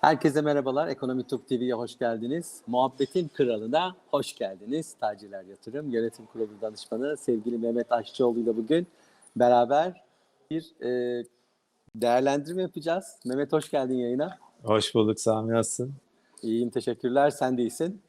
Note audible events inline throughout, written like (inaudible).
Herkese merhabalar. Ekonomi Top TV'ye hoş geldiniz. Muhabbetin kralına hoş geldiniz. Taciler Yatırım Yönetim Kurulu Danışmanı sevgili Mehmet Aşçıoğlu ile bugün beraber bir e, değerlendirme yapacağız. Mehmet hoş geldin yayına. Hoş bulduk Sami nasılsın? İyiyim teşekkürler. Sen de iyisin.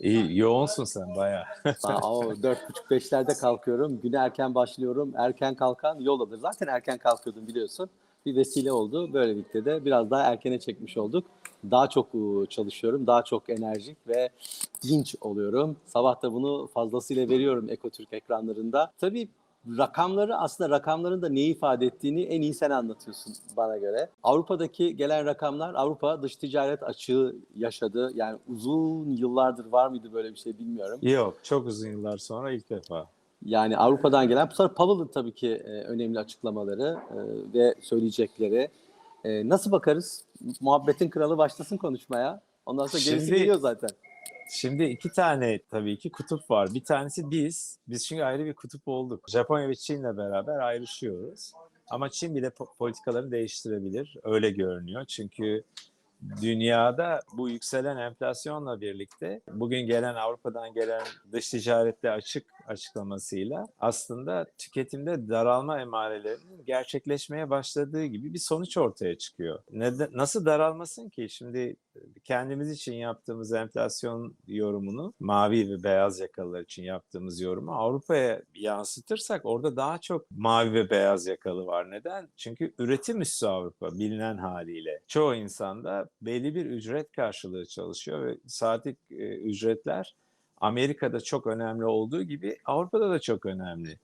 İyi, yoğunsun sen bayağı. (laughs) Dört buçuk beşlerde kalkıyorum. Güne erken başlıyorum. Erken kalkan yol alır. Zaten erken kalkıyordum biliyorsun. Bir vesile oldu. Böylelikle de biraz daha erkene çekmiş olduk. Daha çok e, çalışıyorum. Daha çok enerjik ve dinç oluyorum. Sabah da bunu fazlasıyla veriyorum Ekotürk ekranlarında. Tabii rakamları aslında rakamların da neyi ifade ettiğini en iyi sen anlatıyorsun bana göre. Avrupa'daki gelen rakamlar Avrupa dış ticaret açığı yaşadı. Yani uzun yıllardır var mıydı böyle bir şey bilmiyorum. Yok, çok uzun yıllar sonra ilk defa. Yani Avrupa'dan gelen, bu sefer Powell'ın tabii ki e, önemli açıklamaları e, ve söyleyecekleri. E, nasıl bakarız? Muhabbetin kralı başlasın konuşmaya. Ondan sonra gerisi Şimdi- geliyor zaten. Şimdi iki tane tabii ki kutup var. Bir tanesi biz. Biz çünkü ayrı bir kutup olduk. Japonya ve Çin'le beraber ayrışıyoruz. Ama Çin bile po- politikalarını değiştirebilir. Öyle görünüyor. Çünkü dünyada bu yükselen enflasyonla birlikte bugün gelen Avrupa'dan gelen dış ticarette açık açıklamasıyla aslında tüketimde daralma emarelerinin gerçekleşmeye başladığı gibi bir sonuç ortaya çıkıyor. Neden, nasıl daralmasın ki? Şimdi kendimiz için yaptığımız enflasyon yorumunu, mavi ve beyaz yakalılar için yaptığımız yorumu Avrupa'ya yansıtırsak orada daha çok mavi ve beyaz yakalı var. Neden? Çünkü üretim üssü Avrupa bilinen haliyle. Çoğu insanda belli bir ücret karşılığı çalışıyor ve saatlik e, ücretler Amerika'da çok önemli olduğu gibi Avrupa'da da çok önemli.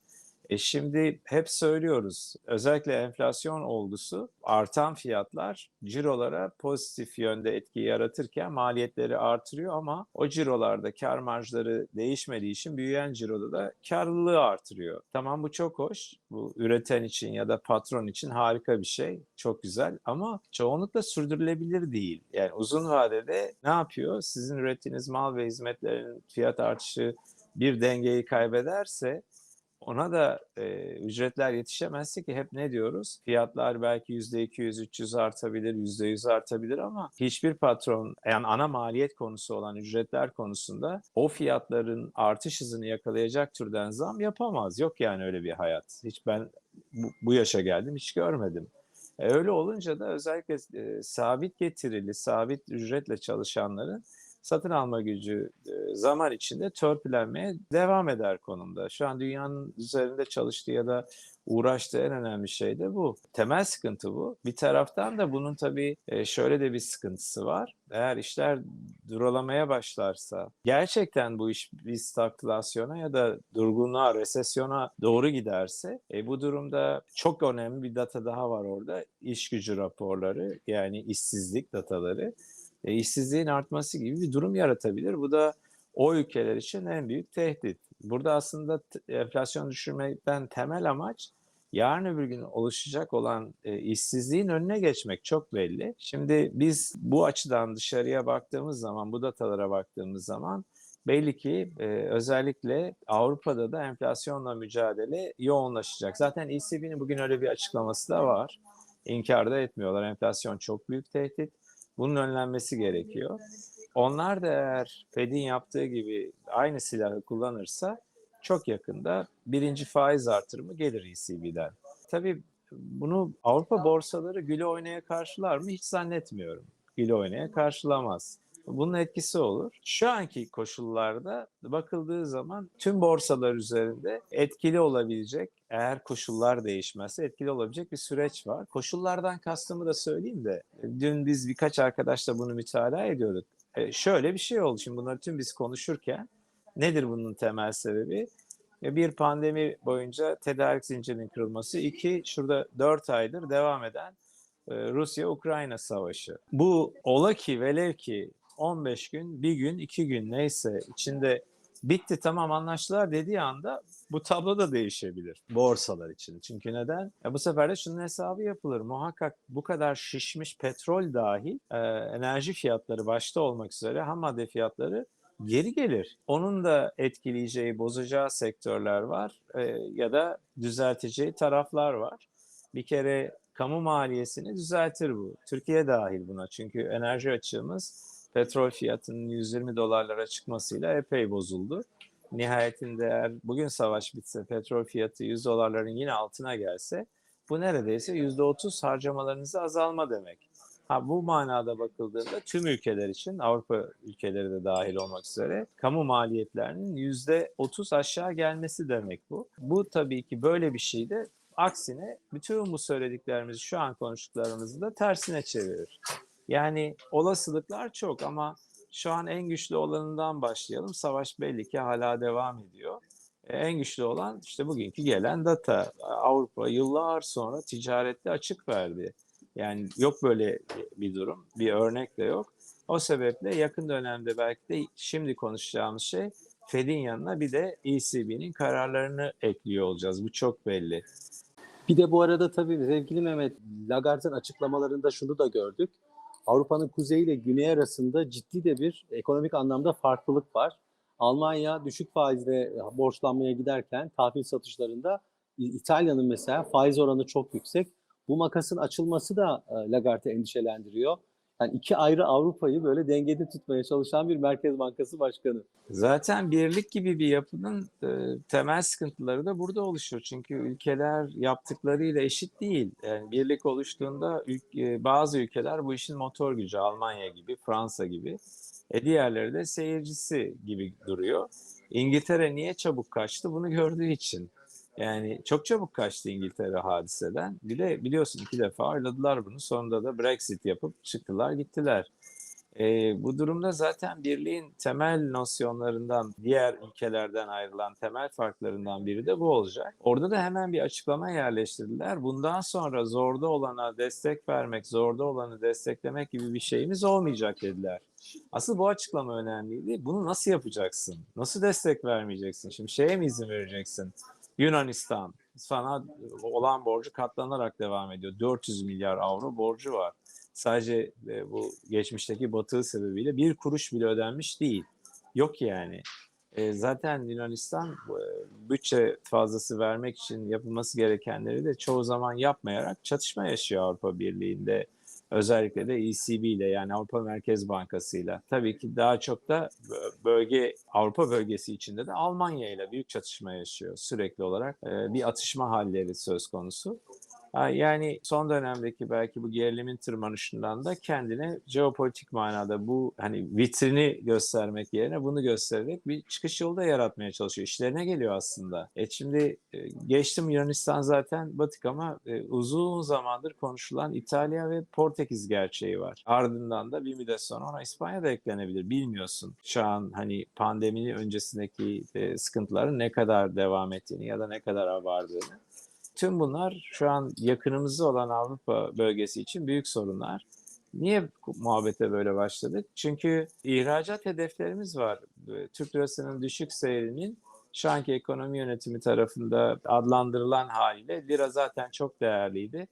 E şimdi hep söylüyoruz özellikle enflasyon olgusu artan fiyatlar cirolara pozitif yönde etki yaratırken maliyetleri artırıyor ama o cirolarda kar marjları değişmediği için büyüyen ciroda da karlılığı artırıyor. Tamam bu çok hoş. Bu üreten için ya da patron için harika bir şey. Çok güzel ama çoğunlukla sürdürülebilir değil. Yani uzun vadede ne yapıyor? Sizin ürettiğiniz mal ve hizmetlerin fiyat artışı bir dengeyi kaybederse ona da e, ücretler yetişemezse ki hep ne diyoruz? Fiyatlar belki %200-300 artabilir, %100 artabilir ama hiçbir patron yani ana maliyet konusu olan ücretler konusunda o fiyatların artış hızını yakalayacak türden zam yapamaz. Yok yani öyle bir hayat. Hiç ben bu, bu yaşa geldim hiç görmedim. E, öyle olunca da özellikle e, sabit getirili, sabit ücretle çalışanların satın alma gücü e, zaman içinde törpülenmeye devam eder konumda. Şu an dünyanın üzerinde çalıştığı ya da uğraştığı en önemli şey de bu. Temel sıkıntı bu. Bir taraftan da bunun tabii e, şöyle de bir sıkıntısı var. Eğer işler duralamaya başlarsa, gerçekten bu iş bir stagflasyona ya da durgunluğa, resesyona doğru giderse, e, bu durumda çok önemli bir data daha var orada. İş gücü raporları yani işsizlik dataları e, işsizliğin artması gibi bir durum yaratabilir. Bu da o ülkeler için en büyük tehdit. Burada aslında enflasyon düşürmekten temel amaç yarın öbür gün oluşacak olan e, işsizliğin önüne geçmek çok belli. Şimdi biz bu açıdan dışarıya baktığımız zaman, bu datalara baktığımız zaman belli ki e, özellikle Avrupa'da da enflasyonla mücadele yoğunlaşacak. Zaten ECB'nin bugün öyle bir açıklaması da var. İnkar da etmiyorlar. Enflasyon çok büyük tehdit. Bunun önlenmesi gerekiyor. Onlar da eğer Fed'in yaptığı gibi aynı silahı kullanırsa çok yakında birinci faiz artırımı gelir ECB'den. Tabii bunu Avrupa borsaları güle oynaya karşılar mı hiç zannetmiyorum. Güle oynaya karşılamaz. Bunun etkisi olur. Şu anki koşullarda bakıldığı zaman tüm borsalar üzerinde etkili olabilecek, eğer koşullar değişmezse etkili olabilecek bir süreç var. Koşullardan kastımı da söyleyeyim de dün biz birkaç arkadaşla bunu mütalaa ediyorduk. E, şöyle bir şey oldu. Şimdi bunları tüm biz konuşurken nedir bunun temel sebebi? E, Bir pandemi boyunca tedarik zincirinin kırılması. iki şurada dört aydır devam eden e, Rusya-Ukrayna savaşı. Bu ola ki velev ki 15 gün, bir gün, iki gün neyse içinde bitti tamam anlaştılar dediği anda bu tablo da değişebilir borsalar için. Çünkü neden? E bu sefer de şunun hesabı yapılır. Muhakkak bu kadar şişmiş petrol dahil e, enerji fiyatları başta olmak üzere ham madde fiyatları geri gelir. Onun da etkileyeceği, bozacağı sektörler var e, ya da düzelteceği taraflar var. Bir kere kamu maliyesini düzeltir bu. Türkiye dahil buna çünkü enerji açığımız petrol fiyatının 120 dolarlara çıkmasıyla epey bozuldu. Nihayetinde eğer bugün savaş bitse petrol fiyatı 100 dolarların yine altına gelse bu neredeyse %30 harcamalarınızı azalma demek. Ha, bu manada bakıldığında tüm ülkeler için Avrupa ülkeleri de dahil olmak üzere kamu maliyetlerinin %30 aşağı gelmesi demek bu. Bu tabii ki böyle bir şey de aksine bütün bu söylediklerimizi şu an konuştuklarımızı da tersine çevirir. Yani olasılıklar çok ama şu an en güçlü olanından başlayalım. Savaş belli ki hala devam ediyor. E, En güçlü olan işte bugünkü gelen data. Avrupa yıllar sonra ticarette açık verdi. Yani yok böyle bir durum, bir örnek de yok. O sebeple yakın dönemde belki de şimdi konuşacağımız şey Fed'in yanına bir de ECB'nin kararlarını ekliyor olacağız. Bu çok belli. Bir de bu arada tabii sevgili Mehmet, Lagarde'ın açıklamalarında şunu da gördük. Avrupa'nın kuzeyi ile güneyi arasında ciddi de bir ekonomik anlamda farklılık var. Almanya düşük faizle borçlanmaya giderken tahvil satışlarında İtalya'nın mesela faiz oranı çok yüksek. Bu makasın açılması da e, Lagarde'ı endişelendiriyor. Yani iki ayrı Avrupa'yı böyle dengede tutmaya çalışan bir Merkez Bankası Başkanı. Zaten birlik gibi bir yapının e, temel sıkıntıları da burada oluşuyor. Çünkü ülkeler yaptıklarıyla eşit değil. Yani birlik oluştuğunda ülke, bazı ülkeler bu işin motor gücü Almanya gibi, Fransa gibi. E diğerleri de seyircisi gibi duruyor. İngiltere niye çabuk kaçtı? Bunu gördüğü için. Yani çok çabuk kaçtı İngiltere hadiseden. Bir de biliyorsun iki defa oyladılar bunu. Sonunda da Brexit yapıp çıktılar gittiler. E, bu durumda zaten birliğin temel nosyonlarından, diğer ülkelerden ayrılan temel farklarından biri de bu olacak. Orada da hemen bir açıklama yerleştirdiler. Bundan sonra zorda olana destek vermek, zorda olanı desteklemek gibi bir şeyimiz olmayacak dediler. Asıl bu açıklama önemliydi. Bunu nasıl yapacaksın? Nasıl destek vermeyeceksin? Şimdi şeye mi izin vereceksin? Yunanistan sana olan borcu katlanarak devam ediyor. 400 milyar avro borcu var. Sadece e, bu geçmişteki batığı sebebiyle bir kuruş bile ödenmiş değil. Yok yani. E, zaten Yunanistan e, bütçe fazlası vermek için yapılması gerekenleri de çoğu zaman yapmayarak çatışma yaşıyor Avrupa Birliği'nde. Özellikle de ECB ile yani Avrupa Merkez Bankası ile. Tabii ki daha çok da bölge Avrupa bölgesi içinde de Almanya ile büyük çatışma yaşıyor sürekli olarak. Bir atışma halleri söz konusu. Yani son dönemdeki belki bu gerilimin tırmanışından da kendine jeopolitik manada bu hani vitrini göstermek yerine bunu göstererek bir çıkış yolu da yaratmaya çalışıyor. İşlerine geliyor aslında. E şimdi e, geçtim Yunanistan zaten batık ama e, uzun zamandır konuşulan İtalya ve Portekiz gerçeği var. Ardından da bir müddet sonra ona İspanya da eklenebilir. Bilmiyorsun şu an hani pandeminin öncesindeki e, sıkıntıların ne kadar devam ettiğini ya da ne kadar abardığını. Tüm bunlar şu an yakınımızda olan Avrupa bölgesi için büyük sorunlar. Niye muhabbete böyle başladık? Çünkü ihracat hedeflerimiz var. Türk lirasının düşük seyrinin şu anki ekonomi yönetimi tarafında adlandırılan haliyle lira zaten çok değerliydi.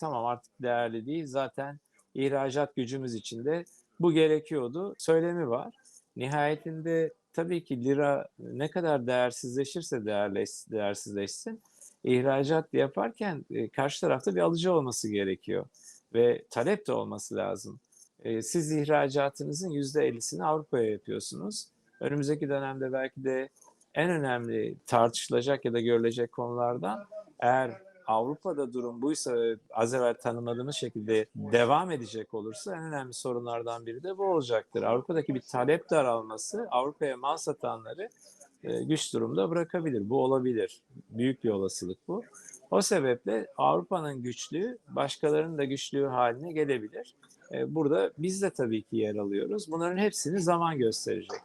Tamam artık değerli değil. Zaten ihracat gücümüz için de bu gerekiyordu. Söylemi var. Nihayetinde tabii ki lira ne kadar değersizleşirse değerleş, değersizleşsin ihracat yaparken e, karşı tarafta bir alıcı olması gerekiyor ve talep de olması lazım. E, siz ihracatınızın %50'sini Avrupa'ya yapıyorsunuz. Önümüzdeki dönemde belki de en önemli tartışılacak ya da görülecek konulardan eğer Avrupa'da durum buysa az evvel tanımladığımız şekilde devam edecek olursa en önemli sorunlardan biri de bu olacaktır. Avrupa'daki bir talep daralması Avrupa'ya mal satanları güç durumda bırakabilir. Bu olabilir. Büyük bir olasılık bu. O sebeple Avrupa'nın güçlüğü başkalarının da güçlüğü haline gelebilir. Burada biz de tabii ki yer alıyoruz. Bunların hepsini zaman gösterecek.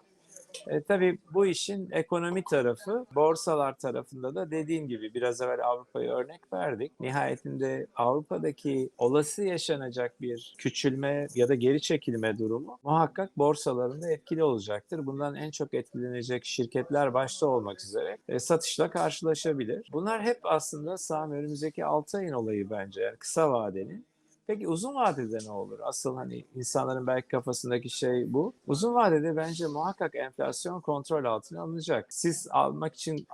E, tabii bu işin ekonomi tarafı, borsalar tarafında da dediğim gibi biraz evvel Avrupa'ya örnek verdik. Nihayetinde Avrupa'daki olası yaşanacak bir küçülme ya da geri çekilme durumu muhakkak borsalarında etkili olacaktır. Bundan en çok etkilenecek şirketler başta olmak üzere e, satışla karşılaşabilir. Bunlar hep aslında Sami önümüzdeki 6 ayın olayı bence yani kısa vadenin. Peki uzun vadede ne olur? Asıl hani insanların belki kafasındaki şey bu. Uzun vadede bence muhakkak enflasyon kontrol altına alınacak. Siz almak için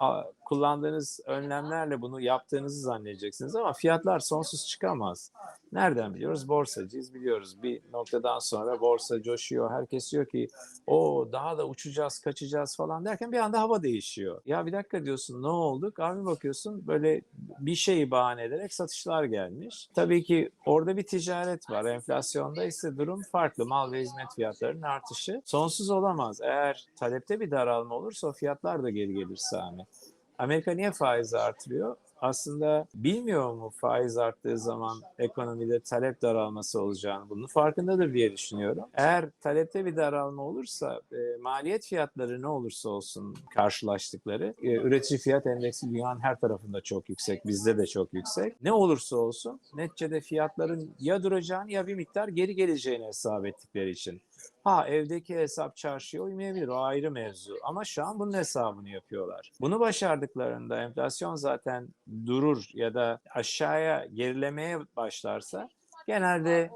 kullandığınız önlemlerle bunu yaptığınızı zannedeceksiniz ama fiyatlar sonsuz çıkamaz. Nereden biliyoruz? Borsacıyız biliyoruz. Bir noktadan sonra borsa coşuyor. Herkes diyor ki o daha da uçacağız, kaçacağız falan derken bir anda hava değişiyor. Ya bir dakika diyorsun ne olduk? Abi bakıyorsun böyle bir şeyi bahane ederek satışlar gelmiş. Tabii ki orada bir ticaret var. Enflasyonda ise durum farklı. Mal ve hizmet fiyatlarının artışı sonsuz olamaz. Eğer talepte bir daralma olursa o fiyatlar da geri gelir Sami. Amerika niye faiz artırıyor? Aslında bilmiyor mu faiz arttığı zaman ekonomide talep daralması olacağını? Bunun farkındadır diye düşünüyorum. Eğer talepte bir daralma olursa e, maliyet fiyatları ne olursa olsun karşılaştıkları e, üretici fiyat endeksi dünyanın her tarafında çok yüksek. Bizde de çok yüksek. Ne olursa olsun neticede fiyatların ya duracağını ya bir miktar geri geleceğini hesap ettikleri için. Ha evdeki hesap çarşıya uymayabilir o ayrı mevzu ama şu an bunun hesabını yapıyorlar. Bunu başardıklarında enflasyon zaten durur ya da aşağıya gerilemeye başlarsa genelde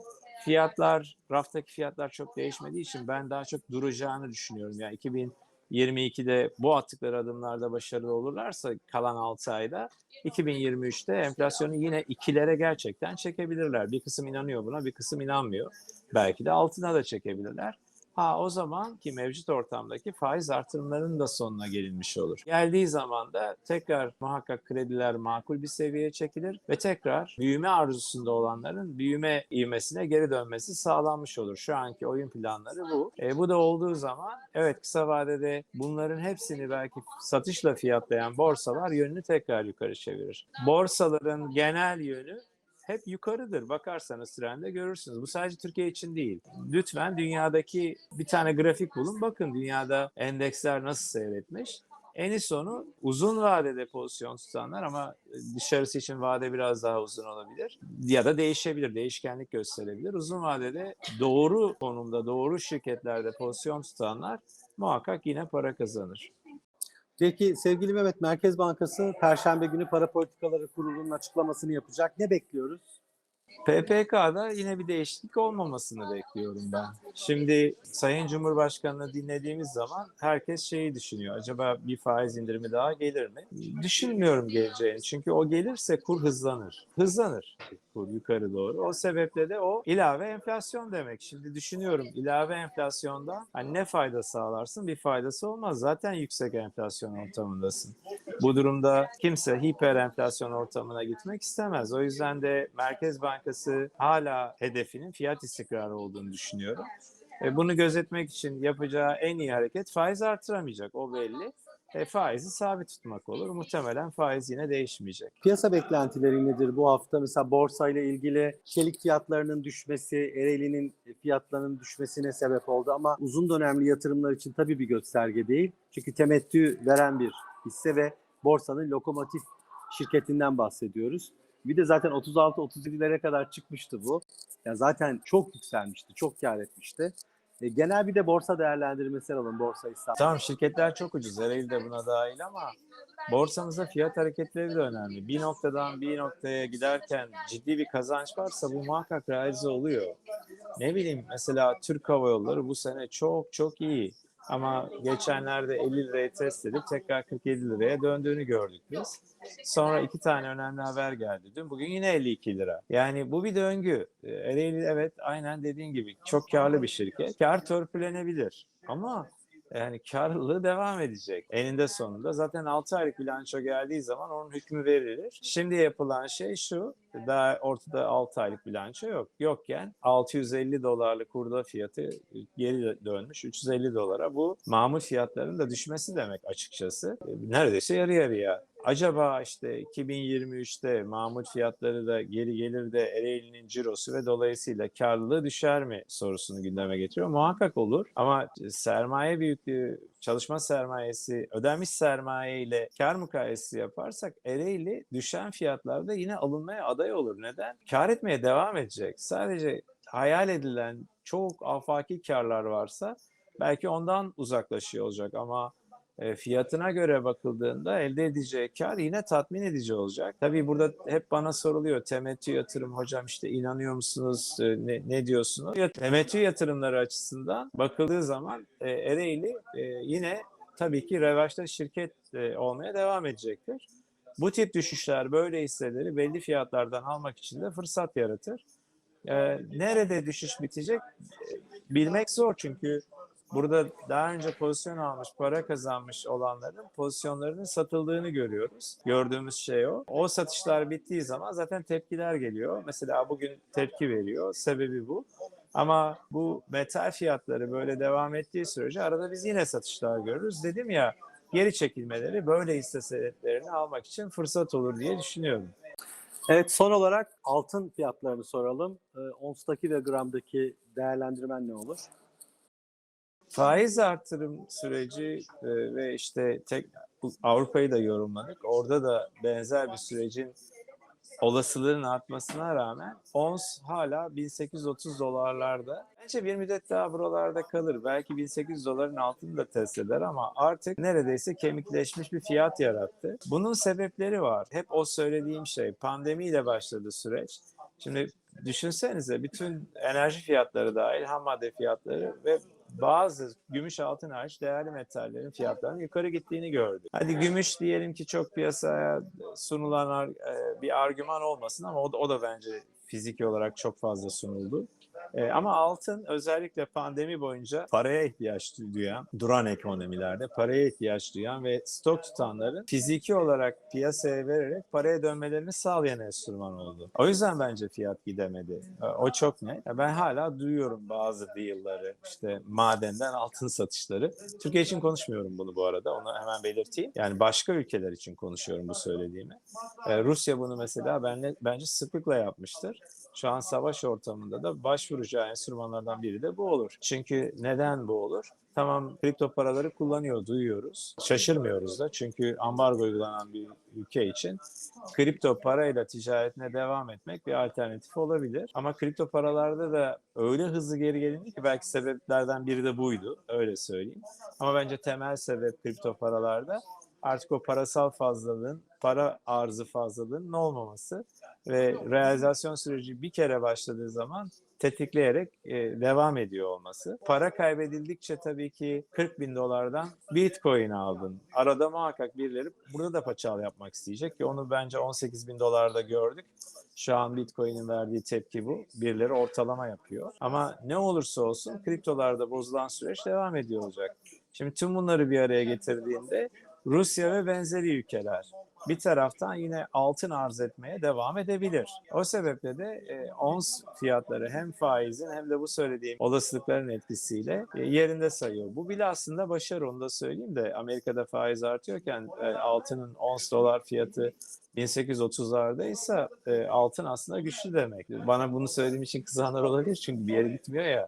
fiyatlar raftaki fiyatlar çok değişmediği için ben daha çok duracağını düşünüyorum. Yani 2022'de bu attıkları adımlarda başarılı olurlarsa kalan 6 ayda 2023'te enflasyonu yine ikilere gerçekten çekebilirler. Bir kısım inanıyor buna, bir kısım inanmıyor. Belki de altına da çekebilirler. Ha o zaman ki mevcut ortamdaki faiz artırımlarının da sonuna gelinmiş olur. Geldiği zaman da tekrar muhakkak krediler makul bir seviyeye çekilir ve tekrar büyüme arzusunda olanların büyüme ivmesine geri dönmesi sağlanmış olur. Şu anki oyun planları bu. E, bu da olduğu zaman evet kısa vadede bunların hepsini belki satışla fiyatlayan borsalar yönünü tekrar yukarı çevirir. Borsaların genel yönü hep yukarıdır. Bakarsanız trende görürsünüz. Bu sadece Türkiye için değil. Lütfen dünyadaki bir tane grafik bulun. Bakın dünyada endeksler nasıl seyretmiş. Eni sonu uzun vadede pozisyon tutanlar ama dışarısı için vade biraz daha uzun olabilir. Ya da değişebilir, değişkenlik gösterebilir. Uzun vadede doğru konumda, doğru şirketlerde pozisyon tutanlar muhakkak yine para kazanır. Peki sevgili Mehmet, Merkez Bankası Perşembe günü Para Politikaları Kurulu'nun açıklamasını yapacak. Ne bekliyoruz? PPK'da yine bir değişiklik olmamasını bekliyorum ben. Şimdi Sayın Cumhurbaşkanı'nı dinlediğimiz zaman herkes şeyi düşünüyor. Acaba bir faiz indirimi daha gelir mi? Düşünmüyorum geleceğini. Çünkü o gelirse kur hızlanır. Hızlanır kur yukarı doğru. O sebeple de o ilave enflasyon demek. Şimdi düşünüyorum ilave enflasyondan hani ne fayda sağlarsın? Bir faydası olmaz. Zaten yüksek enflasyon ortamındasın. Bu durumda kimse hiper enflasyon ortamına gitmek istemez. O yüzden de Merkez Bankası hala hedefinin fiyat istikrarı olduğunu düşünüyorum. E, bunu gözetmek için yapacağı en iyi hareket faiz artıramayacak. O belli. E, faizi sabit tutmak olur. Muhtemelen faiz yine değişmeyecek. Piyasa beklentileri nedir bu hafta? Mesela borsa ile ilgili çelik fiyatlarının düşmesi, Ereğli'nin fiyatlarının düşmesine sebep oldu ama uzun dönemli yatırımlar için tabii bir gösterge değil. Çünkü temettü veren bir hisse ve borsanın lokomotif şirketinden bahsediyoruz. Bir de zaten 36-37'lere kadar çıkmıştı bu. Yani zaten çok yükselmişti, çok kar etmişti. E, genel bir de borsa değerlendirmesi alalım borsa İstanbul. Tamam şirketler çok ucuz. Ereğli de buna dahil ama borsamızda fiyat hareketleri de önemli. Bir noktadan bir noktaya giderken ciddi bir kazanç varsa bu muhakkak realize oluyor. Ne bileyim mesela Türk Hava Yolları bu sene çok çok iyi. Ama geçenlerde 50 liraya test edip tekrar 47 liraya döndüğünü gördük biz. Sonra iki tane önemli haber geldi. Dün bugün yine 52 lira. Yani bu bir döngü. Ereğli evet aynen dediğin gibi çok karlı bir şirket. Kar törpülenebilir. Ama yani karlılığı devam edecek. Eninde sonunda zaten 6 aylık bilanço geldiği zaman onun hükmü verilir. Şimdi yapılan şey şu. Daha ortada 6 aylık bilanço yok. Yokken 650 dolarlık kurda fiyatı geri dönmüş 350 dolara. Bu mamul fiyatların da düşmesi demek açıkçası. Neredeyse yarı yarıya. Acaba işte 2023'te mamul fiyatları da geri gelir de Ereğli'nin cirosu ve dolayısıyla karlılığı düşer mi sorusunu gündeme getiriyor. Muhakkak olur ama sermaye büyüklüğü, çalışma sermayesi, ödenmiş sermaye ile kar mukayesesi yaparsak Ereğli düşen fiyatlarda yine alınmaya aday olur. Neden? Kar etmeye devam edecek. Sadece hayal edilen çok afaki karlar varsa belki ondan uzaklaşıyor olacak ama e, fiyatına göre bakıldığında elde edeceği kar yine tatmin edici olacak. Tabii burada hep bana soruluyor temettü yatırım hocam işte inanıyor musunuz E, ne, ne diyorsunuz? Temettü yatırımları açısından bakıldığı zaman e, Ereğli e, yine tabii ki revaçta şirket olmaya devam edecektir. Bu tip düşüşler böyle hisseleri belli fiyatlardan almak için de fırsat yaratır. Nerede düşüş bitecek bilmek zor çünkü burada daha önce pozisyon almış, para kazanmış olanların pozisyonlarının satıldığını görüyoruz. Gördüğümüz şey o. O satışlar bittiği zaman zaten tepkiler geliyor. Mesela bugün tepki veriyor. Sebebi bu. Ama bu metal fiyatları böyle devam ettiği sürece arada biz yine satışlar görürüz. Dedim ya geri çekilmeleri böyle hisse senetlerini almak için fırsat olur diye düşünüyorum. Evet son olarak altın fiyatlarını soralım. E, ons'taki ve gramdaki değerlendirmen ne olur? Faiz artırım süreci e, ve işte tek Avrupa'yı da yorumladık. Orada da benzer bir sürecin olasılığının artmasına rağmen ons hala 1830 dolarlarda. Bence bir müddet daha buralarda kalır. Belki 1800 doların altını da test eder ama artık neredeyse kemikleşmiş bir fiyat yarattı. Bunun sebepleri var. Hep o söylediğim şey. Pandemiyle başladı süreç. Şimdi düşünsenize bütün enerji fiyatları dahil ham madde fiyatları ve bazı gümüş altın hariç değerli metallerin fiyatlarının yukarı gittiğini gördük. Hadi gümüş diyelim ki çok piyasaya sunulan e, bir argüman olmasın ama o da, o da bence fiziki olarak çok fazla sunuldu. E, ama altın özellikle pandemi boyunca paraya ihtiyaç duyan, duran ekonomilerde paraya ihtiyaç duyan ve stok tutanların fiziki olarak piyasaya vererek paraya dönmelerini sağlayan enstrüman oldu. O yüzden bence fiyat gidemedi. E, O çok. Ya Ben hala duyuyorum bazı deal'ları, işte madenden altın satışları. Türkiye için konuşmuyorum bunu bu arada, onu hemen belirteyim. Yani başka ülkeler için konuşuyorum bu söylediğimi. E, Rusya bunu mesela benle, bence sıklıkla yapmıştır. Şu an savaş ortamında da başvuracağı enstrümanlardan biri de bu olur. Çünkü neden bu olur? Tamam kripto paraları kullanıyor, duyuyoruz. Şaşırmıyoruz da çünkü ambargo uygulanan bir ülke için kripto parayla ticaretine devam etmek bir alternatif olabilir. Ama kripto paralarda da öyle hızlı geri gelindi ki belki sebeplerden biri de buydu, öyle söyleyeyim. Ama bence temel sebep kripto paralarda artık o parasal fazlalığın, para arzı fazlalığının olmaması ve realizasyon süreci bir kere başladığı zaman tetikleyerek e, devam ediyor olması. Para kaybedildikçe tabii ki 40 bin dolardan Bitcoin aldın. Arada muhakkak birileri burada da paçal yapmak isteyecek ki onu bence 18 bin dolarda gördük. Şu an Bitcoin'in verdiği tepki bu. Birileri ortalama yapıyor. Ama ne olursa olsun kriptolarda bozulan süreç devam ediyor olacak. Şimdi tüm bunları bir araya getirdiğinde Rusya ve benzeri ülkeler bir taraftan yine altın arz etmeye devam edebilir. O sebeple de e, ons fiyatları hem faizin hem de bu söylediğim olasılıkların etkisiyle e, yerinde sayıyor. Bu bile aslında başarı onu da söyleyeyim de Amerika'da faiz artıyorken e, altının ons dolar fiyatı 1830'lardaysa e, altın aslında güçlü demek. Bana bunu söylediğim için kızanlar olabilir çünkü bir yere gitmiyor ya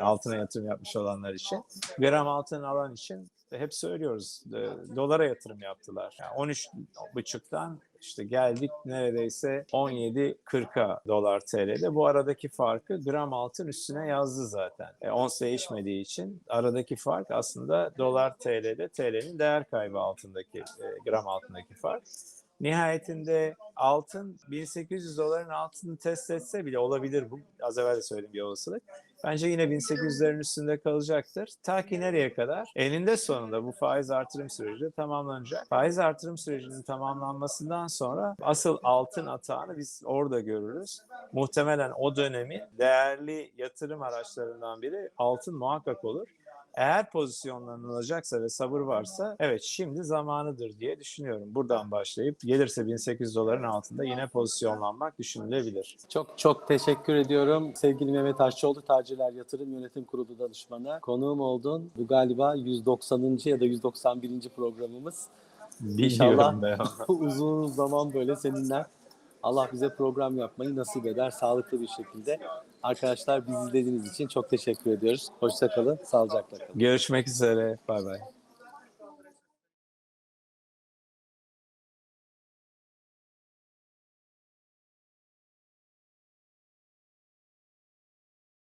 altına yatırım yapmış olanlar için. Gram altın alan için hep söylüyoruz e, dolara yatırım yaptılar. Yani 13 buçuktan işte geldik neredeyse 17.40'a dolar TL'de. Bu aradaki farkı gram altın üstüne yazdı zaten. E, ons değişmediği için aradaki fark aslında dolar TL'de TL'nin değer kaybı altındaki e, gram altındaki fark. Nihayetinde altın 1800 doların altını test etse bile olabilir bu. Az evvel de söylediğim bir olasılık. Bence yine 1800'lerin üstünde kalacaktır. Ta ki nereye kadar? Eninde sonunda bu faiz artırım süreci tamamlanacak. Faiz artırım sürecinin tamamlanmasından sonra asıl altın atağını biz orada görürüz. Muhtemelen o dönemin değerli yatırım araçlarından biri altın muhakkak olur. Eğer pozisyonlanılacaksa ve sabır varsa evet şimdi zamanıdır diye düşünüyorum. Buradan başlayıp gelirse 1800 doların altında yine pozisyonlanmak düşünülebilir. Çok çok teşekkür ediyorum. Sevgili Mehmet Aşçıoğlu Tacirler Yatırım Yönetim Kurulu danışmanı. Konuğum oldun. Bu galiba 190. ya da 191. programımız. İnşallah Bilmiyorum (laughs) ben. uzun zaman böyle seninle Allah bize program yapmayı nasip eder sağlıklı bir şekilde. Arkadaşlar bizi izlediğiniz için çok teşekkür ediyoruz. Hoşçakalın, sağlıcakla kalın. Görüşmek üzere. Bay bay.